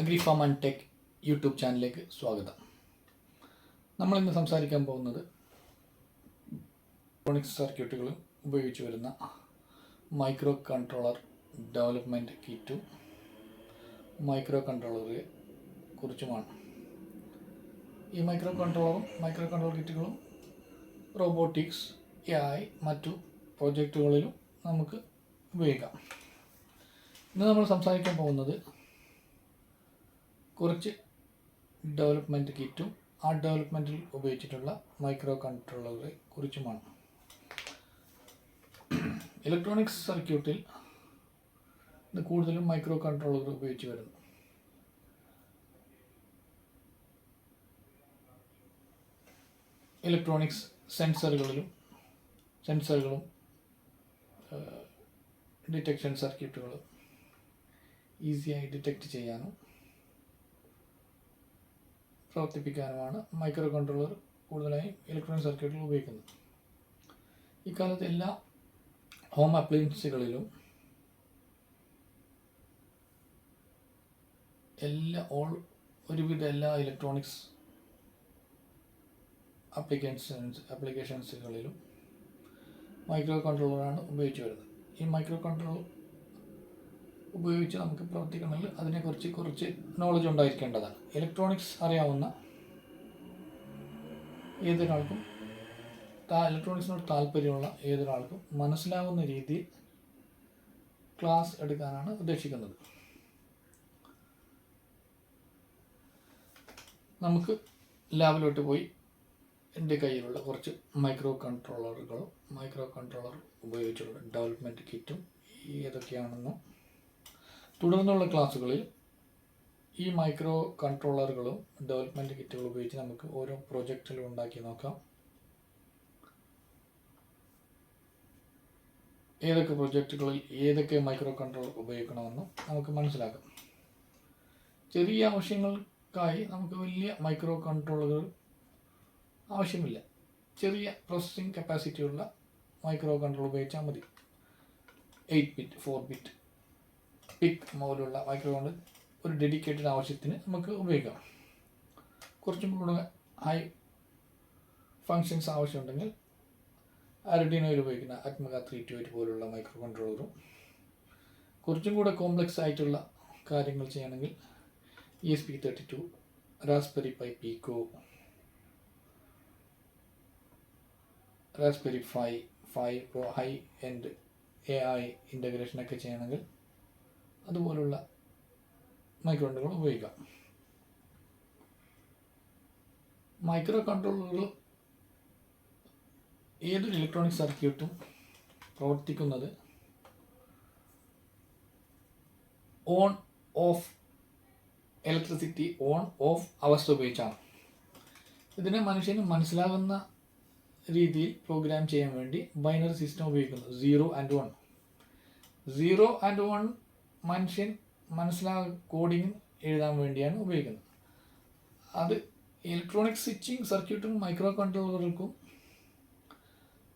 Agri farm and tech YouTube ചാനലിലേക്ക് സ്വാഗതം. നമ്മളിന്ന് സംസാരിക്കാൻ പോകുന്നത് ഇലക്ട്രോണിക്സ് സർക്യൂട്ടുകൾ ഉപയോഗിച്ച് വരുന്ന മൈക്രോ കൺട്രോളർ ഡെവലപ്മെന്റ് കിറ്റും മൈക്രോ കൺട്രോളറെ കുറിച്ചുമാണ്. ഈ മൈക്രോ കൺട്രോളറും മൈക്രോ കൺട്രോൾ കിറ്റുകളും റോബോട്ടിക്സ് എ മറ്റു പ്രോജക്റ്റുകളിലും നമുക്ക് ഉപയോഗിക്കാം. ഇന്ന് നമ്മൾ സംസാരിക്കാൻ പോകുന്നത് കുറച്ച് ഡെവലപ്മെന്റ് കിറ്റും ആ ഡെവലപ്മെന്റിൽ ഉപയോഗിച്ചിട്ടുള്ള മൈക്രോ കൺട്രോളറെ കുറിച്ചുമാണ് ഇലക്ട്രോണിക്സ് സർക്യൂട്ടിൽ ഇന്ന് കൂടുതലും മൈക്രോ കൺട്രോളർ ഉപയോഗിച്ച് വരുന്നു. ഇലക്ട്രോണിക്സ് സെൻസറുകളിലും സെൻസറുകളും ഡിറ്റക്ഷൻ സർക്യൂട്ടുകളും ഈസിയായി ഡിറ്റക്റ്റ് ചെയ്യാനും പ്രവർത്തിപ്പിക്കാനുമാണ് മൈക്രോ കൺട്രോളർ കൂടുതലായും ഇലക്ട്രോണിക് സർക്യൂട്ടിൽ ഉപയോഗിക്കുന്നത്. ഇക്കാലത്ത് എല്ലാ ഹോം അപ്ലയൻസുകളിലും എല്ലാ ഓൾ ഒരുവിധ എല്ലാ ഇലക്ട്രോണിക്സ് അപ്ലിക്കേഷൻസ് അപ്ലിക്കേഷൻസുകളിലും മൈക്രോ കൺട്രോളറാണ് ഉപയോഗിച്ച് വരുന്നത്. ഈ മൈക്രോ കൺട്രോളർ ഉപയോഗിച്ച് നമുക്ക് പ്രവർത്തിക്കണമെങ്കിൽ അതിനെക്കുറിച്ച് കുറച്ച് നോളജ് ഉണ്ടായിരിക്കേണ്ടതാണ്. ഇലക്ട്രോണിക്സ് അറിയാവുന്ന ഏതൊരാൾക്കും ഇലക്ട്രോണിക്സിനോട് താല്പര്യമുള്ള ഏതൊരാൾക്കും മനസ്സിലാവുന്ന രീതിയിൽ ക്ലാസ് എടുക്കാനാണ് ഉദ്ദേശിക്കുന്നത്. നമുക്ക് ലാബിലോട്ട് പോയി എന്റെ കയ്യിലുള്ള കുറച്ച് മൈക്രോ കൺട്രോളറുകളും മൈക്രോ കൺട്രോളർ ഉപയോഗിച്ചുള്ള ഡെവലപ്മെന്റ് കിറ്റും ഏതൊക്കെയാണെന്നും തുടർന്നുള്ള ക്ലാസ്സുകളിൽ ഈ മൈക്രോ കൺട്രോളറുകളും ഡെവലപ്മെന്റ് കിറ്റുകളും ഉപയോഗിച്ച് നമുക്ക് ഓരോ പ്രൊജക്റ്റിലും ഉണ്ടാക്കി നോക്കാം. ഏതൊക്കെ പ്രൊജക്റ്റുകളിൽ ഏതൊക്കെ മൈക്രോ കൺട്രോൾ ഉപയോഗിക്കണമെന്നും നമുക്ക് മനസ്സിലാക്കാം. ചെറിയ ആവശ്യങ്ങൾക്കായി നമുക്ക് വലിയ മൈക്രോ കൺട്രോളുകൾ ആവശ്യമില്ല. ചെറിയ പ്രോസസ്സിംഗ് കപ്പാസിറ്റിയുള്ള മൈക്രോ കൺട്രോൾ ഉപയോഗിച്ചാൽ മതി. Eight bit four bit pic മോലുള്ള micro കൊണ്ട് ഒരു ഡെഡിക്കേറ്റഡ് ആവശ്യത്തിന് നമുക്ക് ഉപയോഗിക്കാം. കുറച്ചും കൂടെ ഹൈ ഫങ്ഷൻസ് ആവശ്യമുണ്ടെങ്കിൽ അരഡിനോയിൽ ഉപയോഗിക്കുന്ന ആത്മക ത്രീ ടു എയ്റ്റ് പോലുള്ള മൈക്രോ കൺട്രോളറും കുറച്ചും കൂടെ കോംപ്ലക്സ് ആയിട്ടുള്ള കാര്യങ്ങൾ ചെയ്യണമെങ്കിൽ E S P thirty two raspberry pi pico raspberry pi five high end A I ഇന്റഗ്രേഷനൊക്കെ ചെയ്യണമെങ്കിൽ അതുപോലുള്ള മൈക്രോണ്ടുകൾ ഉപയോഗിക്കാം. മൈക്രോ കൺട്രോളറുകൾ ഏതൊരു ഇലക്ട്രോണിക് സർക്യൂട്ടും പ്രവർത്തിക്കുന്നത് on off electricity on off അവസ്ഥ ഉപയോഗിച്ചാണ്. ഇതിനെ മനുഷ്യന് മനസ്സിലാകുന്ന രീതിയിൽ പ്രോഗ്രാം ചെയ്യാൻ വേണ്ടി ബൈനറി സിസ്റ്റം ഉപയോഗിക്കുന്നു. Zero and one zero and one മനുഷ്യൻ മനസ്സിലാ കോഡിങ് എഴുതാൻ വേണ്ടിയാണ് ഉപയോഗിക്കുന്നത്. അത് ഇലക്ട്രോണിക് സ്വിച്ചിങ് സർക്യൂട്ടും മൈക്രോ കൺട്രോളറുകൾക്കും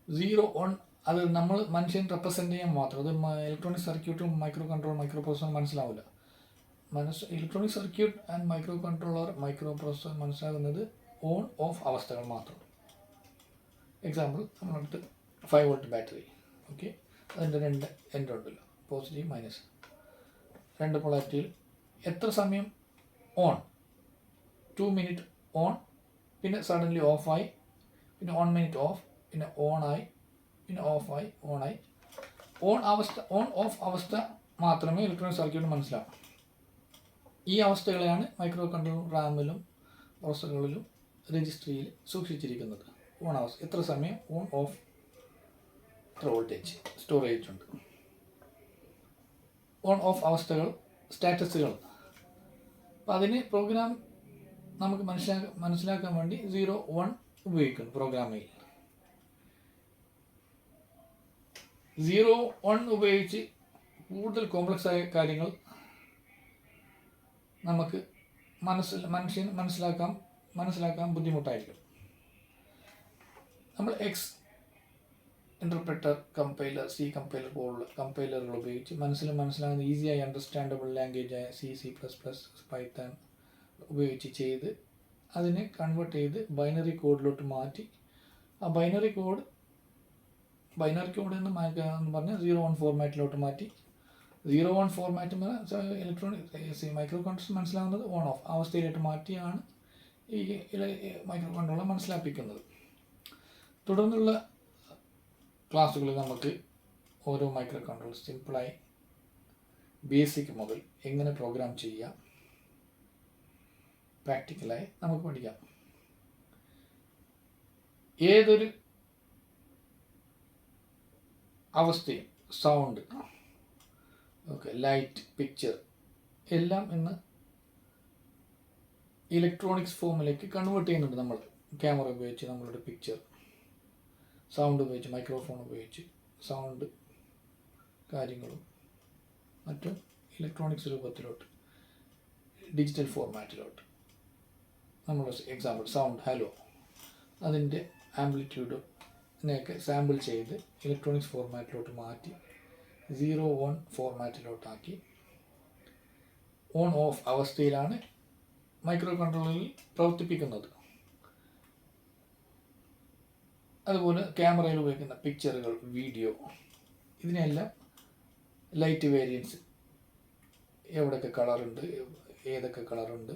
സീറോ ഓൺ അത് നമ്മൾ മനുഷ്യൻ റെപ്രസെന്റ് ചെയ്യാൻ മാത്രം. അത് ഇലക്ട്രോണിക് സർക്യൂട്ടും മൈക്രോ കൺട്രോൾ മൈക്രോ പ്രോസസ്സറും മനസ്സിലാവില്ല. മനസ്സ് electronic circuit and micro controller micro processor മനസ്സിലാകുന്നത് ഓൺ ഓഫ് അവസ്ഥകൾ മാത്രം. എക്സാമ്പിൾ നമ്മളടുത്ത് ഫൈവ് വോൾട്ട് ബാറ്ററി ഓക്കെ അതിന്റെ രണ്ട് എൻഡ് ഉണ്ടല്ലോ. പോസിറ്റീവ് മൈനസ് രണ്ട് പൊളാരിറ്റിയിൽ എത്ര സമയം ഓൺ ടു മിനിറ്റ് ഓൺ പിന്നെ സഡൻലി ഓഫായി പിന്നെ ഓൺ മിനിറ്റ് ഓഫ് പിന്നെ ഓണായി പിന്നെ ഓഫായി ഓണായി ഓൺ അവസ്ഥ ഓൺ ഓഫ് അവസ്ഥ മാത്രമേ ഇലക്ട്രോണിക് സർക്യൂട്ട് മനസ്സിലാവും. ഈ അവസ്ഥകളെയാണ് മൈക്രോ കൺട്രോൾ റാമിലും പ്രോസറുകളിലും രജിസ്ട്രിയിൽ സൂക്ഷിച്ചിരിക്കുന്നത്. ഓൺ അവസ്ഥ എത്ര സമയം ഓൺ ഓഫ് എത്ര വോൾട്ടേജ് സ്റ്റോറേജ് ഉണ്ട്. ഓൺ ഓഫ് അവസ്ഥകൾ സ്റ്റാറ്റസുകൾ. അപ്പോൾ അതിന് പ്രോഗ്രാം നമുക്ക് മനസ്സിലാക്കാൻ മനസ്സിലാക്കാൻ വേണ്ടി സീറോ വൺ ഉപയോഗിക്കുന്നു പ്രോഗ്രാമിൽ. സീറോ വൺ ഉപയോഗിച്ച് കൂടുതൽ കോംപ്ലക്സ് ആയ കാര്യങ്ങൾ നമുക്ക് മനസ്സിൽ മനുഷ്യൻ മനസ്സിലാക്കാം മനസ്സിലാക്കാൻ ബുദ്ധിമുട്ടായിരിക്കും. നമ്മൾ X interpreter compiler C compiler പോലുള്ള കമ്പൈലറുകൾ ഉപയോഗിച്ച് മനസ്സിൽ മനസ്സിലാകുന്ന ഈസിയായി understandable ലാംഗ്വേജായ C C plus plus python ഉപയോഗിച്ച് ചെയ്ത് അതിനെ കൺവേർട്ട് ചെയ്ത് ബൈനറി കോഡിലോട്ട് മാറ്റി. ആ ബൈനറി കോഡ് ബൈനറി കോഡ് എന്ന് എന്ന് പറഞ്ഞാൽ സീറോ വൺ ഫോർമാറ്റിലോട്ട് മാറ്റി. Zero one format electronic micro controls മനസ്സിലാകുന്നത് ഓൺ ഓഫ് അവസ്ഥയിലോട്ട് മാറ്റിയാണ് ഈ മൈക്രോ കൺട്രോളർ മനസ്സിലാപ്പിക്കുന്നത്. തുടർന്നുള്ള ക്ലാസ്സുകളിൽ നമുക്ക് ഓരോ മൈക്രോ കൺട്രോൾ സിമ്പിളായി ബേസിക് മുതൽ എങ്ങനെ പ്രോഗ്രാം ചെയ്യാം പ്രാക്ടിക്കലായി നമുക്ക് പഠിക്കാം. ഏതൊരു അവസ്ഥയും സൗണ്ട് ഓക്കെ ലൈറ്റ് പിക്ചർ എല്ലാം ഇന്ന് ഇലക്ട്രോണിക്സ് ഫോമിലേക്ക് കൺവേർട്ട് ചെയ്യുന്നുണ്ട് നമ്മൾ ക്യാമറ ഉപയോഗിച്ച് നമ്മളുടെ പിക്ചർ സൗണ്ട് ഉപയോഗിച്ച് മൈക്രോഫോൺ ഉപയോഗിച്ച് സൗണ്ട് കാര്യങ്ങളും മറ്റും ഇലക്ട്രോണിക്സ് രൂപത്തിലോട്ട് ഡിജിറ്റൽ ഫോർമാറ്റിലോട്ട് നമ്മൾ എക്സാമ്പിൾ സൗണ്ട് ഹലോ അതിന്റെ ആംപ്ലിറ്റ്യൂഡിനെയൊക്കെ സാമ്പിൾ ചെയ്ത് ഇലക്ട്രോണിക്സ് ഫോർമാറ്റിലോട്ട് മാറ്റി സീറോ വൺ ഫോർമാറ്റിലോട്ടാക്കി ഓൺ ഓഫ് അവസ്ഥയിലാണ് മൈക്രോ കൺട്രോളറിൽ പ്രവർത്തിപ്പിക്കുന്നത്. അതുപോലെ ക്യാമറയിൽ ഉപയോഗിക്കുന്ന പിക്ചറുകൾ വീഡിയോ ഇതിനെല്ലാം ലൈറ്റ് വേരിയൻസ് എവിടെയൊക്കെ കളറുണ്ട് ഏതൊക്കെ കളറുണ്ട്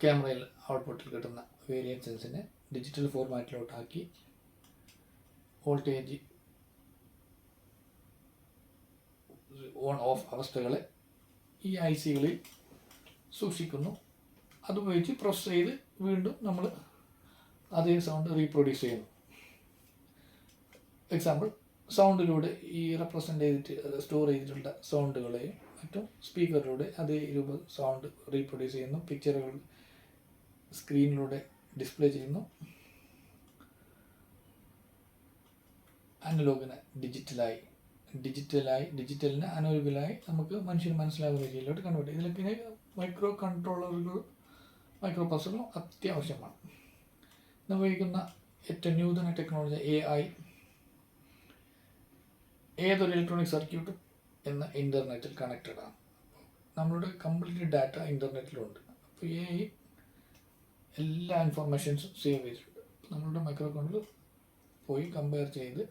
ക്യാമറയിൽ ഔട്ട്പുട്ടിൽ കിട്ടുന്ന വേരിയൻസിനെ ഡിജിറ്റൽ ഫോർമാറ്റിലോട്ടാക്കി വോൾട്ടേജ് ഓൺ ഓഫ് അവസ്ഥകളെ ഈ ഐ സികളിൽ സൂക്ഷിക്കുന്നു. അതുപയോഗിച്ച് പ്രോസസ് ചെയ്ത് വീണ്ടും നമ്മൾ അതേ സൗണ്ട് റീപ്രൊഡ്യൂസ് ചെയ്യുന്നു. എക്സാമ്പിൾ സൗണ്ടിലൂടെ ഈ റെപ്രസെന്റ് ചെയ്തിട്ട് സ്റ്റോർ ചെയ്തിട്ടുള്ള സൗണ്ടുകളെയും മറ്റും സ്പീക്കറിലൂടെ അതേ രൂപ സൗണ്ട് റീപ്രൊഡ്യൂസ് ചെയ്യുന്നു. പിക്ചറുകൾ സ്ക്രീനിലൂടെ ഡിസ്പ്ലേ ചെയ്യുന്നു. അനലോഗിനെ ഡിജിറ്റലായി ഡിജിറ്റലായി ഡിജിറ്റലിന് അനലോഗിലായി നമുക്ക് മനുഷ്യന് മനസ്സിലാകുന്ന രീതിയിലോട്ട് കൺവേർട്ട് ഇതിലൊക്കെ മൈക്രോ കൺട്രോളറുകൾ മൈക്രോ പ്രോസറുകളും അത്യാവശ്യമാണ്. ഉപയോഗിക്കുന്ന ഏറ്റവും നൂതന ടെക്നോളജി എ ഐ ഏതൊരു ഇലക്ട്രോണിക് സർക്യൂട്ട് എന്ന ഇന്റർനെറ്റിൽ കണക്റ്റഡ് ആണ്. നമ്മളുടെ കംപ്ലീറ്റ് ഡാറ്റ ഇന്റർനെറ്റിലുണ്ട് അപ്പോൾ എ ഐ എല്ലാ ഇൻഫർമേഷൻസും സേവ് ചെയ്തിട്ടുണ്ട്. നമ്മളുടെ മൈക്രോ കൺട്രോൾ പോയി കമ്പയർ ചെയ്ത്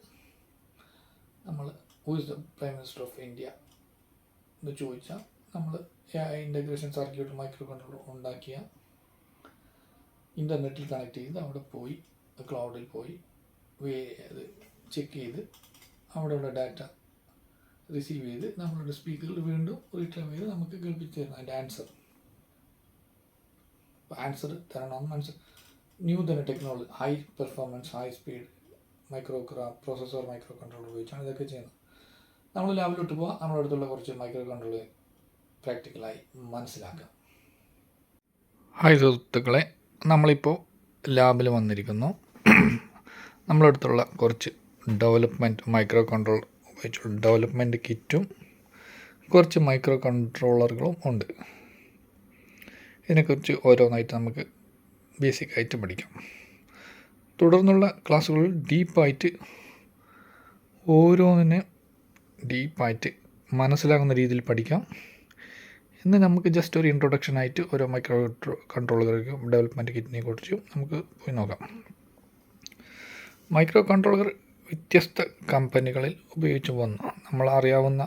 നമ്മൾ who is the prime minister of India എന്ന് ചോദിച്ചാൽ നമ്മൾ ഇന്റഗ്രേഷൻ സർക്യൂട്ട് മൈക്രോ കൺട്രോൾ ഉണ്ടാക്കിയ ഇന്റർനെറ്റിൽ കണക്ട് ചെയ്ത് അവിടെ പോയി ക്ലൗഡിൽ പോയി അത് ചെക്ക് ചെയ്ത് അവിടെയുള്ള ഡാറ്റ റിസീവ് ചെയ്ത് നമ്മളുടെ സ്പീക്കറിൽ വീണ്ടും റിട്ടേൺ ചെയ്ത് നമുക്ക് കേൾപ്പിച്ച് തരുന്നു. അതിന്റെ ആൻസർ ആൻസർ തരണമെന്ന് new ന്യൂതന technology high performance high speed micro processor micro controller ഉപയോഗിച്ചാണ് ഇതൊക്കെ ചെയ്യുന്നത്. നമ്മൾ ലാബിലോട്ട് പോകാം നമ്മുടെ അടുത്തുള്ള കുറച്ച് മൈക്രോ കൺട്രോൾ പ്രാക്ടിക്കലായി മനസ്സിലാക്കാം. ഹായ് സുഹൃത്തുക്കളെ. നമ്മളിപ്പോൾ ലാബിൽ വന്നിരിക്കുന്നു. നമ്മളടുത്തുള്ള കുറച്ച് ഡെവലപ്മെന്റ് മൈക്രോ കൺട്രോൾ ഉപയോഗിച്ചുള്ള ഡെവലപ്മെന്റ് കിറ്റും കുറച്ച് മൈക്രോ കൺട്രോളറുകളും ഉണ്ട്. ഇതിനെക്കുറിച്ച് ഓരോന്നായിട്ട് നമുക്ക് ബേസിക് ആയിട്ട് പഠിക്കാം. തുടർന്നുള്ള ക്ലാസ്സുകളിൽ ഡീപ്പായിട്ട് ഓരോന്നിനെ ഡീപ്പായിട്ട് മനസ്സിലാകുന്ന രീതിയിൽ പഠിക്കാം. ഇന്ന് നമുക്ക് ജസ്റ്റ് ഒരു ഇൻട്രൊഡക്ഷൻ ആയിട്ട് ഓരോ മൈക്രോ കൺട്രോളറുകൾക്കും ഡെവലപ്മെന്റ് കിറ്റിനെ കുറിച്ചും നമുക്ക് പോയി നോക്കാം. മൈക്രോ കൺട്രോളർ വ്യത്യസ്ത കമ്പനികളിൽ ഉപയോഗിച്ചു പോകുന്ന നമ്മൾ അറിയാവുന്ന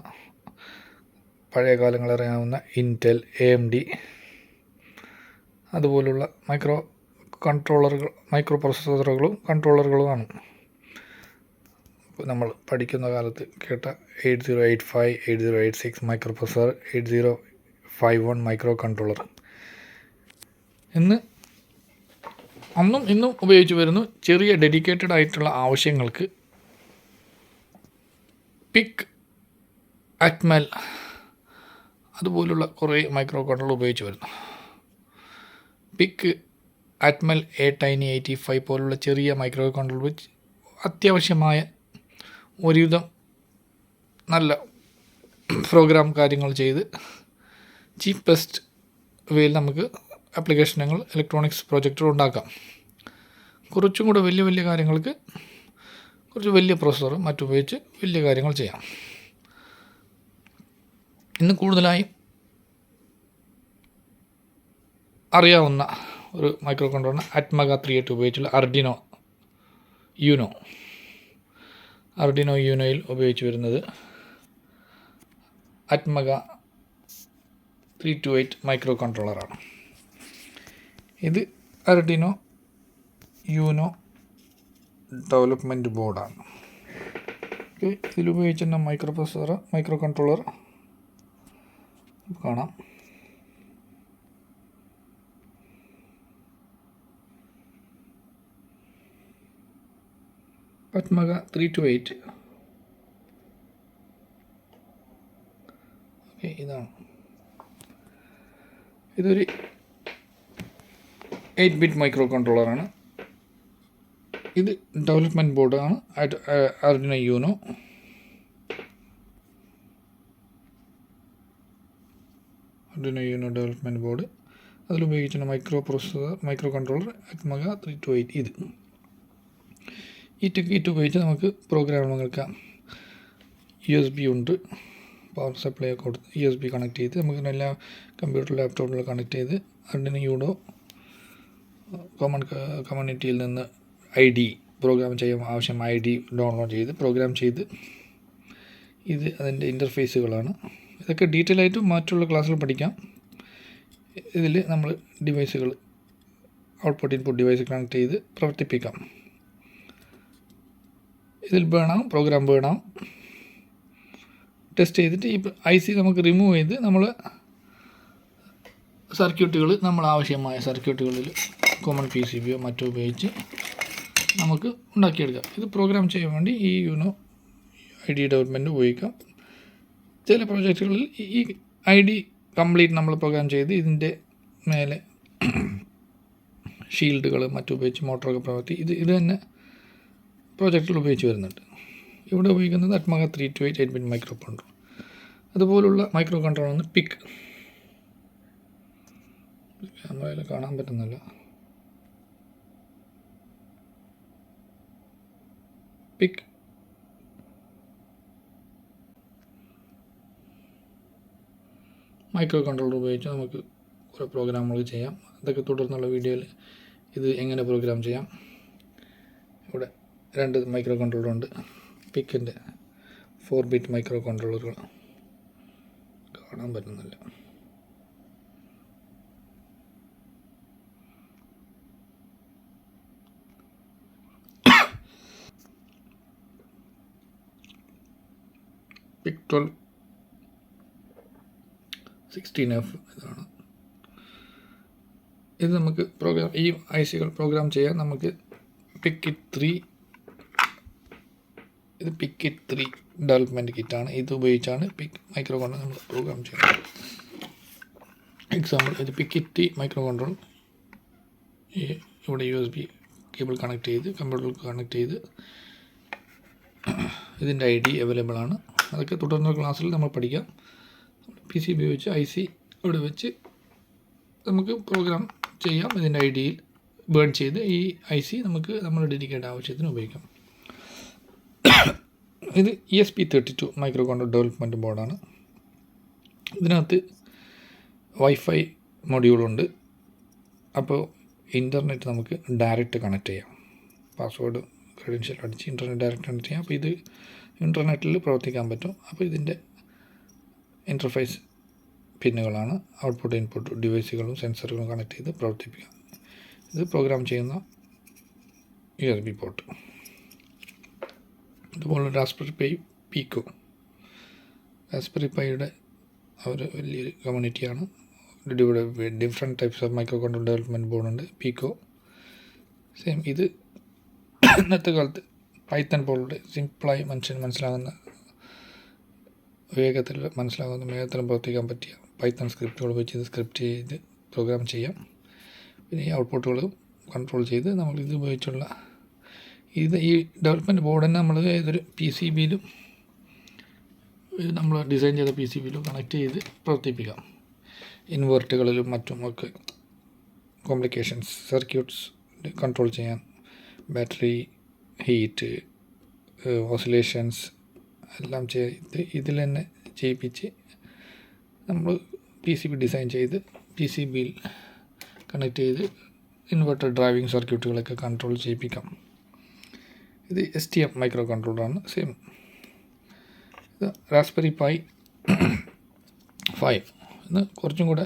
പഴയ കാലങ്ങളിൽ അറിയാവുന്ന ഇന്റൽ എ എം ഡി അതുപോലുള്ള മൈക്രോ കൺട്രോളറുകൾ മൈക്രോ പ്രൊസസറുകളും കൺട്രോളറുകളുമാണ് നമ്മൾ പഠിക്കുന്ന കാലത്ത് കേട്ട eight zero eight five eight zero eight six micro processor eight zero five one micro controller ഇന്ന് അന്നും ഇന്നും ഉപയോഗിച്ച് വരുന്നു ചെറിയ ഡെഡിക്കേറ്റഡ് ആയിട്ടുള്ള ആവശ്യങ്ങൾക്ക്. പിക്ക് അറ്റ്മൽ അതുപോലുള്ള കുറേ മൈക്രോ കൺട്രോൾ ഉപയോഗിച്ച് വരുന്നു. Pic Atmel A tiny eighty five പോലുള്ള ചെറിയ മൈക്രോ കൺട്രോൾ അത്യാവശ്യമായ ഒരുവിധം നല്ല പ്രോഗ്രാം കാര്യങ്ങൾ ചെയ്ത് ചീപ്പസ്റ്റ് വേയിൽ നമുക്ക് ആപ്ലിക്കേഷനുകൾ ഇലക്ട്രോണിക്സ് പ്രൊജക്ടർ ഉണ്ടാക്കാം. കുറച്ചും കൂടെ വലിയ വലിയ കാര്യങ്ങൾക്ക് കുറച്ച് വലിയ പ്രോസസ്സറും മറ്റുപയോഗിച്ച് വലിയ കാര്യങ്ങൾ ചെയ്യാം. ഇന്ന് കൂടുതലായി അറിയാവുന്ന ഒരു micro controller ATmega three eight ഉപയോഗിച്ചുള്ള അർഡിനോ യൂനോ അർഡിനോ യൂനോയിൽ ഉപയോഗിച്ച് വരുന്നത് ATmega three two eight micro കൺട്രോളറാണ് ഇത് അർഡിനോ യൂനോ ഡെവലപ്മെന്റ് ബോർഡാണ്. ഓക്കെ ഇതിലുപയോഗിച്ചിരുന്ന മൈക്രോ പ്രൊസസർ മൈക്രോ കൺട്രോളർ കാണാം. ATmega three two eight. Okay ഇതാണ്. ഇതൊരു എയ്റ്റ് ബിറ്റ് മൈക്രോ കൺട്രോളറാണ് ഇത് ഡെവലപ്മെന്റ് ബോർഡാണ് Arduino Uno Arduino Uno development board അതിലുപയോഗിക്കുന്ന micro processor micro controller ATmega three two eight ഇത്. ഈ ടെക് ഉപയോഗിച്ച് നമുക്ക് പ്രോഗ്രാമുകൾക്ക് കേൾക്കാം. യു എസ് ബി ഉണ്ട്. പവർ സപ്ലൈ ഒക്കെ കൊടുത്ത് യു എസ് ബി കണക്ട് ചെയ്ത് നമുക്ക് എല്ലാ കമ്പ്യൂട്ടർ ലാപ്ടോപ്പിൽ കണക്ട് ചെയ്ത് അതിന് യൂഡോ കോമൺ കമ്മ്യൂണിറ്റിയിൽ നിന്ന് ഐ ഡി പ്രോഗ്രാം ചെയ്യാൻ ആവശ്യമായ ഐ ഡി ഡൗൺലോഡ് ചെയ്ത് പ്രോഗ്രാം ചെയ്ത് ഇത് അതിന്റെ ഇന്റർഫേസുകളാണ് ഇതൊക്കെ ഡീറ്റെയിൽ ആയിട്ട് മറ്റുള്ള ക്ലാസ്സിൽ പഠിക്കാം. ഇതിൽ നമ്മൾ ഡിവൈസുകൾ ഔട്ട്പുട്ട് ഇൻപുട്ട് ഡിവൈസ് കണക്ട് ചെയ്ത് പ്രവർത്തിപ്പിക്കാം. ഇതിൽ വേണം പ്രോഗ്രാം വേണം. ടെസ്റ്റ് ചെയ്തിട്ട് ഈ ഐ സി നമുക്ക് റിമൂവ് ചെയ്ത് നമ്മൾ സർക്യൂട്ടുകൾ നമ്മൾ ആവശ്യമായ സർക്യൂട്ടുകളിൽ കോമൺ പി സി ബിയോ മറ്റോ ഉപയോഗിച്ച് നമുക്ക് ഉണ്ടാക്കിയെടുക്കാം. ഇത് പ്രോഗ്രാം ചെയ്യാൻ വേണ്ടി ഈ യുനോ ഐ ഡി ഡെവലപ്മെന്റ് ഉപയോഗിക്കാം. ചില പ്രോജക്റ്റുകളിൽ ഈ ഐ ഡി കംപ്ലീറ്റ് നമ്മൾ പ്രോഗ്രാം ചെയ്ത് ഇതിന്റെ മേലെ ഷീൽഡുകൾ മറ്റുപയോഗിച്ച് മോട്ടറൊക്കെ പ്രവർത്തി ഇത് ഇത് തന്നെ പ്രോജക്റ്റുകൾ ഉപയോഗിച്ച് വരുന്നുണ്ട്. ഇവിടെ ഉപയോഗിക്കുന്നത് ATmega three two eight eight bit micro control അതുപോലുള്ള മൈക്രോ കൺട്രോൾ ആണ് പിക്ക് ക്യാമറയിൽ കാണാൻ പറ്റുന്നില്ല. പിക്ക് മൈക്രോ കൺട്രോളർ ഉപയോഗിച്ച് നമുക്ക് കുറേ പ്രോഗ്രാമുകൾ ചെയ്യാം. അതൊക്കെ തുടർന്നുള്ള വീഡിയോയിൽ ഇത് എങ്ങനെ പ്രോഗ്രാം ചെയ്യാം. ഇവിടെ രണ്ട് മൈക്രോ കൺട്രോളർ ഉണ്ട്. പിക്കിന്റെ ഫോർ ബിറ്റ് മൈക്രോ കൺട്രോളറുകൾ കാണാൻ പറ്റുന്നില്ല. പിക് ട്വൽവ് സിക്സ്റ്റീൻ എഫ് ഇതാണ്. ഇത് നമുക്ക് പ്രോഗ്രാം ഈ ഐ സികൾ പ്രോഗ്രാം ചെയ്യാൻ നമുക്ക് പിക്ക് ത്രീ ഇത് പിക്ക് ത്രീ ഡെവലപ്മെന്റ് കിറ്റാണ് ഇത് ഉപയോഗിച്ചാണ് പിക് മൈക്രോ കൺട്രോൾ നമ്മൾ പ്രോഗ്രാം ചെയ്യുന്നത്. എക്സാമ്പിൾ ഇത് പിക്ക് ടി മൈക്രോ കൺട്രോൾ ഈ ഇവിടെ U S B cable connect ചെയ്ത് കമ്പ്യൂട്ടറിൽ കണക്ട് ചെയ്ത് ഇതിന്റെ ഐ ഡി അവൈലബിൾ ആണ്. അതൊക്കെ തുടർന്ന ക്ലാസ്സിൽ നമ്മൾ പഠിക്കാം. പി സി ഉപയോഗിച്ച് ഐ സി ഇവിടെ വെച്ച് നമുക്ക് പ്രോഗ്രാം ചെയ്യാം. ഇതിന്റെ ഐ ഡിയിൽ ബേൺ ചെയ്ത് ഈ ഐ സി നമുക്ക് നമ്മൾ ഡെഡിക്കേറ്റ് ആവശ്യത്തിന് ഉപയോഗിക്കാം. ഇത് E S P thirty two micro control development ബോർഡാണ് ഇതിനകത്ത് വൈഫൈ മൊഡ്യൂളുണ്ട് അപ്പോൾ ഇന്റർനെറ്റ് നമുക്ക് ഡയറക്റ്റ് കണക്ട് ചെയ്യാം. പാസ്വേഡ് ക്രെഡൻഷ്യൽ അടിച്ച് ഇന്റർനെറ്റ് ഡയറക്റ്റ് കണക്ട് ചെയ്യാം. അപ്പോൾ ഇത് ഇന്റർനെറ്റിൽ പ്രവർത്തിക്കാൻ പറ്റും. അപ്പോൾ ഇതിന്റെ ഇന്റർഫേസ് പിന്നുകളാണ്. ഔട്ട്പുട്ട് ഇൻപുട്ട് ഡിവൈസുകളും സെൻസറുകളും കണക്ട് ചെയ്ത് പ്രവർത്തിപ്പിക്കാം. ഇത് പ്രോഗ്രാം ചെയ്യുന്ന യു എസ് ബി പോർട്ട് അതുപോലെ റാസ്പെറി പൈ പീക്കോ റാസ്പെറി പൈയുടെ അവർ വലിയൊരു കമ്മ്യൂണിറ്റിയാണ് ഇവിടെ different types of micro control development ബോർഡുണ്ട് പീക്കോ same ഇത് ഇന്നത്തെ കാലത്ത് പൈത്തൻ പോലുള്ള സിമ്പിളായി മനുഷ്യന് മനസ്സിലാകുന്ന വേഗത്തിൽ മനസ്സിലാകുന്ന വേഗത്തിൽ പ്രവർത്തിക്കാൻ പറ്റിയ പൈത്തൺ സ്ക്രിപ്റ്റുകൾ ഉപയോഗിച്ച് ഇത് സ്ക്രിപ്റ്റ് ചെയ്ത് പ്രോഗ്രാം ചെയ്യാം. പിന്നെ ഈ ഔട്ട്പുട്ടുകൾ കൺട്രോൾ ചെയ്ത് നമ്മൾ ഇത് ഉപയോഗിച്ചുള്ള ഇത് ഈ ഡെവലപ്മെന്റ് ബോർഡ് തന്നെ നമ്മൾ ഏതൊരു പി സി ബിയിലും നമ്മൾ ഡിസൈൻ ചെയ്ത പി സി ബിയിലും കണക്ട് ചെയ്ത് പ്രവർത്തിപ്പിക്കാം. ഇൻവെർട്ടുകളിലും മറ്റും ഒക്കെ കോംപ്ലിക്കേഷൻസ് സർക്യൂട്ട്സ് കൺട്രോൾ ചെയ്യാൻ ബാറ്ററി ഹീറ്റ് ഓസിലേഷൻസ് എല്ലാം ചെയ്ത് ഇതിൽ തന്നെ ചെയ്യിപ്പിച്ച് നമ്മൾ പി സി ബി ഡിസൈൻ ചെയ്ത് പി സി ബിയിൽ കണക്ട് ചെയ്ത് ഇൻവെർട്ടർ ഡ്രൈവിംഗ് സർക്യൂട്ടുകളൊക്കെ കൺട്രോൾ ചെയ്യിപ്പിക്കാം. ഇത് എസ് ടി എം മൈക്രോ കൺട്രോളറാണ് സെയിം ഇത് റാസ്ബെറി പൈ ഫൈവ് ഇത് കുറച്ചും കൂടെ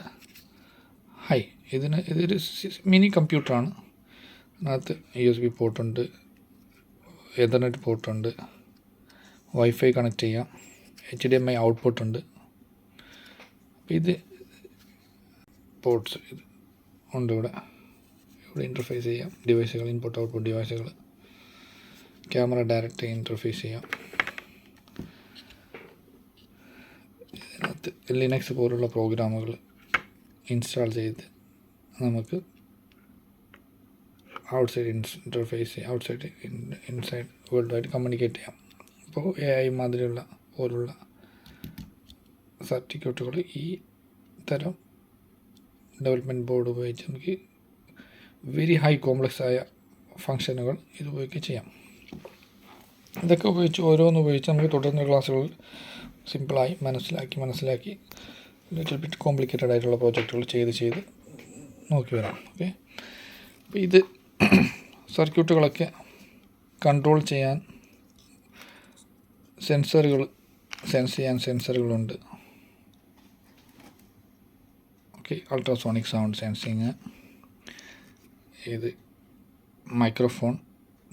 ഹൈ ഇതിന് ഇതൊരു മിനി കമ്പ്യൂട്ടറാണ് അതിനകത്ത് യു എസ് ബി പോർട്ടുണ്ട് ഇന്റർനെറ്റ് പോർട്ടുണ്ട് വൈഫൈ കണക്ട് ചെയ്യാം. H D M I output ഉണ്ട്. അപ്പോൾ ഇത് പോർട്ട്സ് ഉണ്ട് ഇവിടെ. ഇവിടെ ഇന്റർഫേസ് ചെയ്യാം. ഡിവൈസുകൾ ഇൻപുട്ട് ഔട്ട്പുട്ട് ഡിവൈസുകൾ ക്യാമറ ഡയറക്റ്റ് ഇന്റർഫേസ് ചെയ്യാം. ഇതിനകത്ത് ലിനക്സ് പോലുള്ള പ്രോഗ്രാമുകൾ ഇൻസ്റ്റാൾ ചെയ്ത് നമുക്ക് out outside interface outside inside വേൾഡുമായിട്ട് communicate ചെയ്യാം. അപ്പോൾ എ ഐ മാതിരിയുള്ള പോലുള്ള സർട്ടിഫിക്കറ്റുകൾ ഈ തരം ഡെവലപ്മെന്റ് ബോർഡ് ഉപയോഗിച്ച് നമുക്ക് വെരി ഹൈ കോംപ്ലക്സ് ആയ ഫങ്ഷനുകൾ ഇത് ഉപയോഗിച്ച് ചെയ്യാം. ഇതൊക്കെ ഉപയോഗിച്ച് ഓരോന്ന് ഉപയോഗിച്ച് നമുക്ക് തുടർന്ന് ക്ലാസ്സുകൾ സിമ്പിളായി മനസ്സിലാക്കി മനസ്സിലാക്കി ലിറ്റിൽ ബിറ്റ് കോംപ്ലിക്കേറ്റഡ് ആയിട്ടുള്ള പ്രോജക്റ്റുകൾ ചെയ്ത് ചെയ്ത് നോക്കി വരാം. ഓക്കെ അപ്പോൾ ഇത് സർക്യൂട്ടുകളൊക്കെ കൺട്രോൾ ചെയ്യാൻ സെൻസറുകൾ സെൻസ് ചെയ്യാൻ സെൻസറുകളുണ്ട് ഓക്കെ അൾട്രാസോണിക് സൗണ്ട് സെൻസിങ് ഇത് മൈക്രോഫോൺ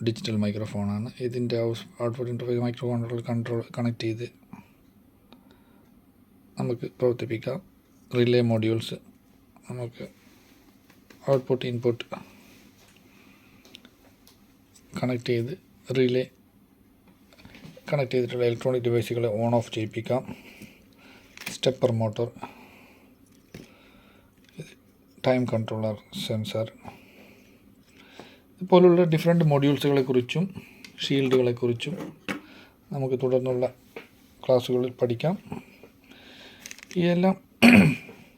ഡിജിറ്റൽ മൈക്രോഫോണാണ് ഇതിന്റെ output interface micro control control connect ചെയ്ത് നമുക്ക് പ്രവർത്തിപ്പിക്കാം. റിലേ മോഡ്യൂൾസ് നമുക്ക് ഔട്ട്പുട്ട് ഇൻപുട്ട് കണക്ട് ചെയ്ത് റിലേ കണക്ട് ചെയ്തിട്ടുള്ള ഇലക്ട്രോണിക് ഡിവൈസുകളെ on off ചെയ്യിപ്പിക്കാം. Stepper motor time controller sensor ഇതുപോലുള്ള ഡിഫറെന്റ് മൊഡ്യൂൾസുകളെ കുറിച്ചും ഷീൽഡുകളെ കുറിച്ചും നമുക്ക് തുടർന്നുള്ള ക്ലാസ്സുകളിൽ പഠിക്കാം. ഈ എല്ലാം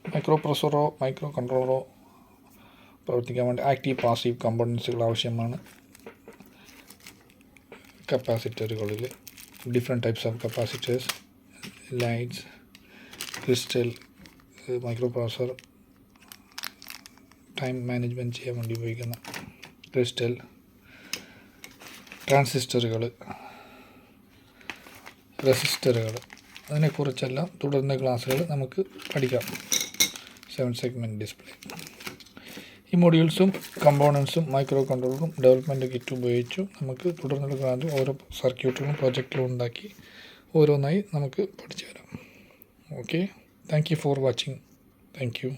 മൈക്രോ പ്രൊസറോ മൈക്രോ കൺട്രോളറോ പ്രവർത്തിക്കാൻ വേണ്ടി ആക്റ്റീവ് പാസീവ് കമ്പോണൻസുകൾ ആവശ്യമാണ്. കപ്പാസിറ്ററുകളിൽ different types of capacitors lights crystal micro processor time management ചെയ്യാൻ വേണ്ടി ഉപയോഗിക്കുന്ന ക്രിസ്റ്റൽ ട്രാൻസിസ്റ്ററുകൾ റെസിസ്റ്ററുകൾ അതിനെക്കുറിച്ചെല്ലാം തുടർന്ന ക്ലാസ്സുകൾ നമുക്ക് പഠിക്കാം. സെവൻ സെഗ്മെന്റ് ഡിസ്പ്ലേ ഈ മൊഡ്യൂൾസും കമ്പോണൻസും മൈക്രോ കൺട്രോളറും ഡെവലപ്മെന്റ് കിറ്റ് ഉപയോഗിച്ചു നമുക്ക് തുടർന്നുള്ള കാലത്ത് ഓരോ സർക്യൂട്ടുകളും പ്രൊജക്റ്റുകളും ഉണ്ടാക്കി ഓരോന്നായി നമുക്ക് പഠിച്ചു വരാം okay thank you for watching thank you